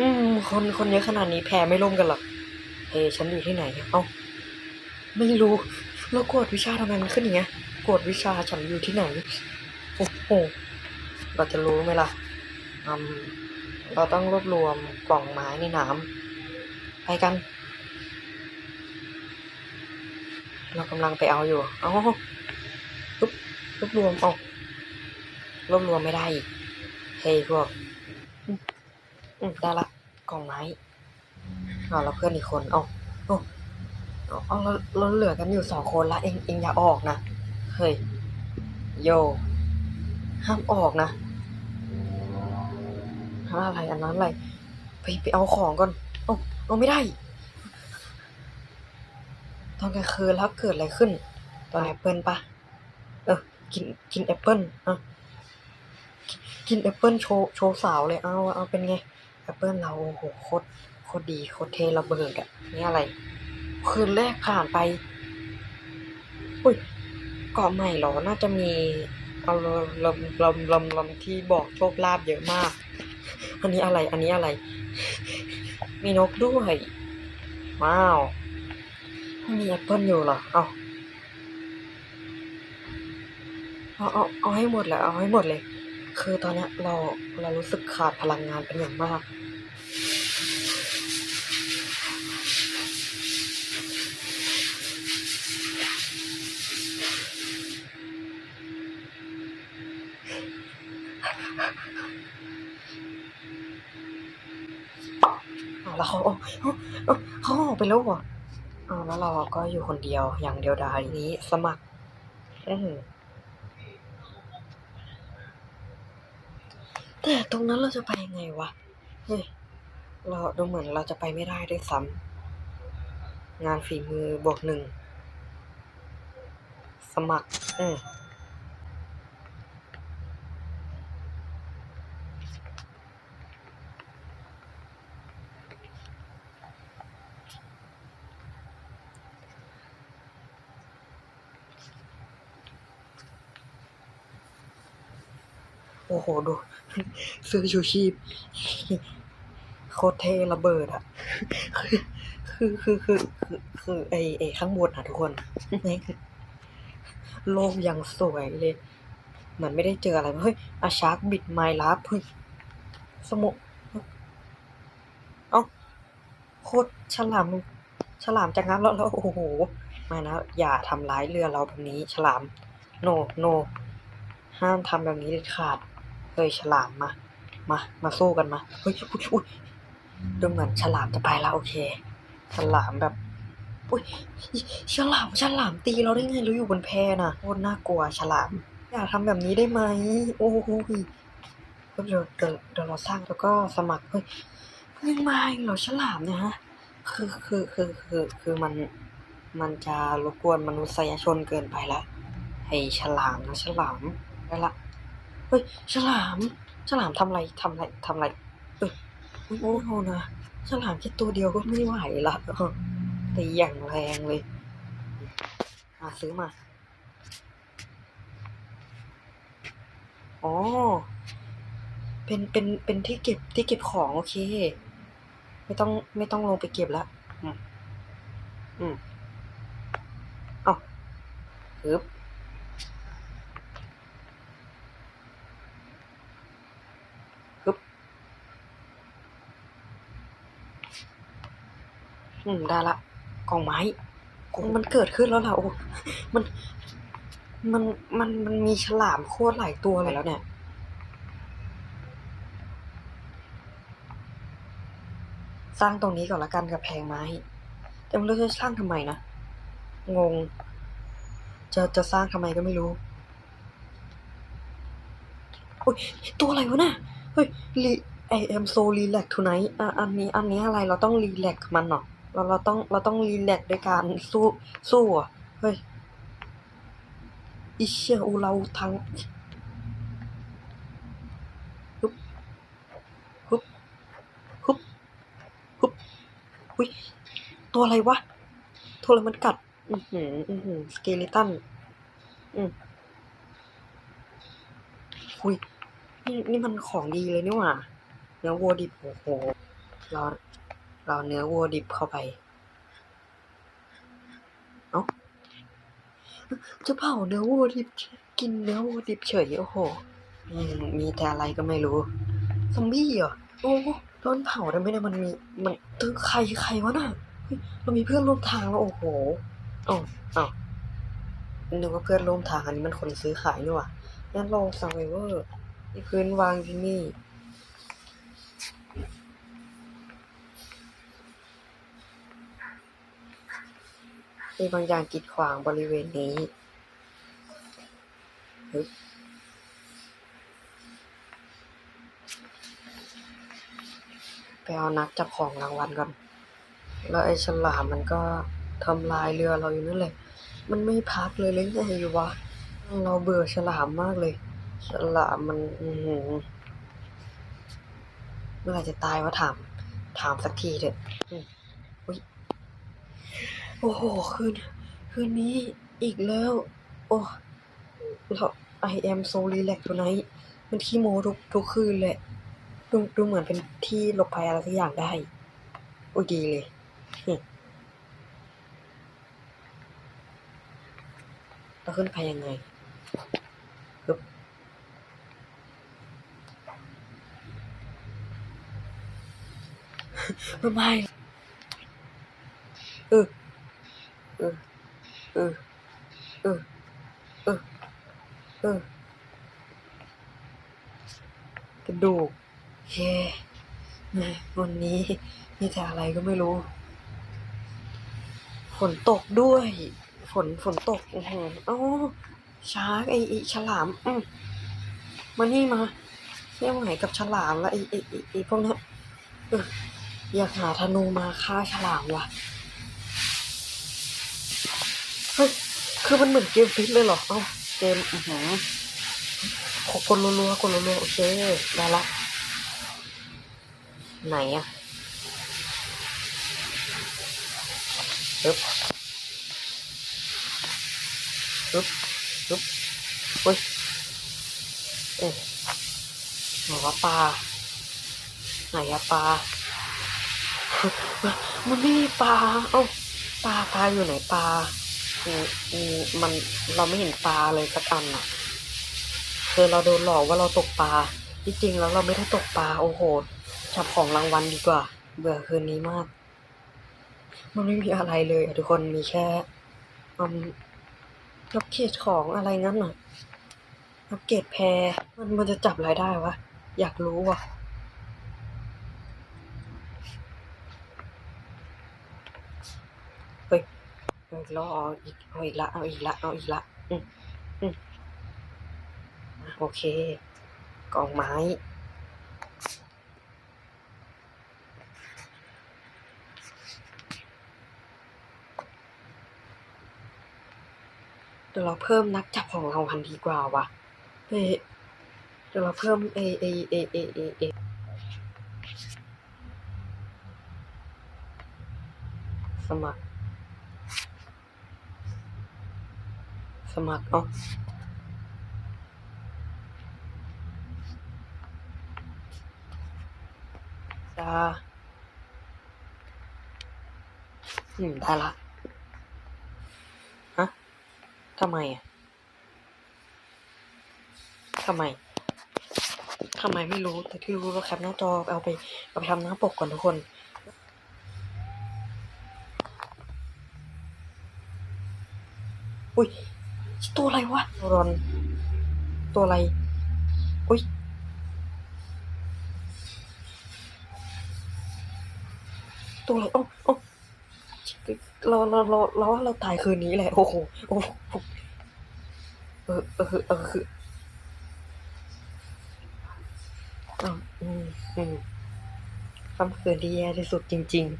อืม คนคนเยอะขนาดนี้แพ้ไม่ล่มกันหรอกเฮ้ยฉันอยู่ที่ไหนเอ้าไม่รู้แล้วกวดวิชาทำไมมันขึ้นอย่างเงี้ยกวดวิชาฉันอยู่ที่ไหนโอ้โหเราจะรู้ไหมล่ะอืมเราต้องรวบรวมกล่องไม้ในน้ำไปกัน เรากำลังไปเอาอยู่ เอาปุ๊บรวบรวมเอารวบรวมไม่ได้อีกเฮ้ยพวก อืมได้ละกล่องไม้เอาแล้วเพื่อนอีกคนเอาเอาเอาเอเราเราเหลือกันอยู่สองคนละเองเองอย่าออกนะเฮ้ยโยห้ามออกนะหาอะไรอันนั้นอะไรไปไปเอาของก่อนเอาเอาไม่ได้ ตอนกลางคืนแล้วเกิดอะไรขึ้น ตอนแอปเปิลปะเออกินกินแอปเปิลอะกินกินแอปเปิลโชว์โชว์สาวเลยเอาเอาเป็นไง แอปเปิลเราโอ้โหโคตรโคตรดีโคตรเทระเบิดอะนี่อะไร คืนแรกผ่านไป อุ้ยเกาะใหม่หรอ น่าจะมีเอาลำลำลำลำลำที่บอกโชคลาภเยอะมาก อันนี้อะไร อันนี้อะไร มีนกด้วย ว้าว มีแอปเปิลอยู่เหรอ เอาเอาเอาเอาให้หมดเลยเอาให้หมดเลย คือตอนนี้เราเรารู้สึกขาดพลังงานเป็นอย่างมากอ้าแล้วเขาเอาเขาออกไปแล้วเหรออ้าแล้วเราก็อยู่คนเดียวอย่างเดียวดายนี้สมัคร อือ แต่ตรงนั้นเราจะไปยังไงวะ เฮ้ย เราดูเหมือนเราจะไปไม่ได้ด้วยซ้ำ งานฝีมือบวกหนึ่ง สมัคร อืม โอ้โห ดู เสื้อชูชีพโคตรเทระเบิดอะคือคือคือคือคือไอไอข้างบนอะทุกคนแม่งโลกยังสวยเลยเหมือนไม่ได้เจออะไรเฮ้ยอาชาร์กบิดไมล์ลับเฮ้ยสมุเอ้าโคตรฉลาม ฉลามจะงับแล้วแล้วโอ้โหไมานะ อย่าทำร้ายเรือเราแบบนี้ ฉลาม โน โน ห้ามทำแบบนี้เด็ดขาด เฮ้ยฉลามมา มา มาสู้กันมา เฮ้ยอุ้ยอุ้ยดูเหมือนฉลามจะไปแล้วโอเค ฉลามแบบอุ้ยฉลามฉลามตีเราได้ไงเราอยู่บนแพน่ะโคตรน่ากลัวฉลาม อย่าทำแบบนี้ได้ไหมโอ้โหเดี๋ยวเดี๋ยวเดี๋ยวเราสร้างแล้วก็สมัครเฮ้ยยังมาอีกเหรอฉลามเนี่ยฮะคือคือคือคือคือมันมันจะรบกวนมนุษยชนเกินไปละให้ฉลามนะฉลามได้ละ ฮ้ยฉลาม ฉลามทำอะไรทำอะไรทำอะไรเออโอ้โหนะฉลามแค่ตัวเดียวก็ไม่ไหวละตีอย่างแรงเลยมาซื้อมาอ๋อเป็นเป็นเป็นที่เก็บที่เก็บของโอเค ไม่ต้องไม่ต้องลงไปเก็บละอืมอืมเอาฮึบ อืมได้ละกล่องไม้กองมันเกิดขึ้นแล้วล่ะโอ้มัน มันมันมันมีฉลามโคตรหลายตัวเลยแล้วเนี่ยสร้างตรงนี้ก่อนละกันกับแพงไม้ แต่ไม่รู้จะสร้างทำไมนะ งง จะจะสร้างทำไมก็ไม่รู้โอ้ยตัวอะไรวะน่ะเฮ้ยรีไอเอ็มโซรีแลกทูไนท์อะอันนี้อันนี้อะไรเราต้องรีแลกมันเนาะ เราเราต้องเราต้องรีแลกด้วยการสู้สู้อะเฮ้ยอิเชียอูเราทั้งฮึบฮึบฮึบฮึบอุ้ยตัวอะไรวะตัวอะไรมันกัดอือหืออือหือสเกลิตันอืมอุ้ยนี่นี่มันของดีเลยนี่หว่าเนื้อวัวดิบโอ้โหเรา เราเนื้อวัวดิบเข้าไป เอ้าจะเผาเนื้อวัวดิบ กินเนื้อวัวดิบเฉยโอ้โหมีแต่อะไรก็ไม่รู้ซอมบี้เหรอโอ้โดนเผาได้ไหมเนี่ยมันมีมันตึใครใครวะน่ะเรามีเพื่อนร่วมทางแล้วโอ้โหอ้าเอ้นึกว่าเพื่อนร่วมทางอันนี้มันคนซื้อขายนี่หว่างั้นลองซังไวเวอร์ที่พื้นวางที่นี่ มีบางอย่างกีดขวางบริเวณนี้ไปเอานักจับของรางวัลก่อน แล้วไอ้ฉลามมันก็ทำลายเรือเราอยู่นั่นแหละมันไม่พักเลยเลยไงวะ เราเบื่อฉลามมากเลย ฉลามมันเมื่อไรจะตายวะถาม ถามสักทีเถอะอืมอุ๊ย โอ้โห คืน คืนนี้อีกแล้ว โอ้เรา I am so relax tonight มันขี้โมทุกทุกคืนเลยดูดูเหมือนเป็นที่หลบภัยอะไรสักอย่างได้ โอ้ยดีเลยเราขึ้นไปยังไงฮึบไม่ไม่เออ เออ เออ เออ เออ เออกระดูกเย้แหม่วันนี้มีแต่อะไรก็ไม่รู้ ฝนตกด้วย ฝนฝนตกโอือหืออ๋อช้าไอ้ไอ้ฉลาม อืมมานี่มาเที่ยวไหนกับฉลามแล้วไอ้ไอ้ไอ้ไอ้พวกนี้อยากหาธนูมาฆ่าฉลามว่ะ เฮ้ย คือมันเหมือนเกมฟิตเลยเหรอ เอ้า เกมอือหือกดรัวๆกดรัวๆโอเค ได้ละ ไหนอะปึ๊บปึ๊บปึ๊บเฮ้ย เอ๊ะไหนวะปลา ไหนอะปลา มันไม่มีปลา เอ้า ปลาปลาอยู่ไหนปลา มันเราไม่เห็นปลาเลยสักอันอะคือเราโดนหลอกว่าเราตกปลาที่จริงแล้วเราไม่ได้ตกปลาโอ้โหจับของรางวัลดีกว่า เบื่อคืนนี้มาก มันไม่มีอะไรเลยทุกคนมีแค่อืมอัปเกรดของอะไรงั้นน่ะอัปเกรดแพรมันมันจะจับรายได้วะ อยากรู้ว่ะ เฮ้ย เอาอีกแล้วเอาอีกเอาอีกละเอาอีกละเอาอีกละอืมอืมโอเคกองไม้เดี๋ยวเราเพิ่มนักจับของเราพันดีกว่าวะเฮ้ยเดี๋ยวเราเพิ่มเอเอเอเอเอเอสมัคร สมัครเอ๋อจะอืมได้ละฮะทำไมอะทำไมทำไมไม่รู้ แต่ที่รู้เราแคปหน้าจอเอาไปเอาไปทำหน้าปกก่อนทุกคนอุ้ย ตัวอะไรวะรอน ตัวอะไร อุ้ยตัวอะไรโอ้โอ้เราเราเราเราว่าเราตายคืนนี้แหละ โอ้โหโอ้โหเออเออเออคืออืมอืมค่ำคืนที่แย่ที่สุดจริง ๆ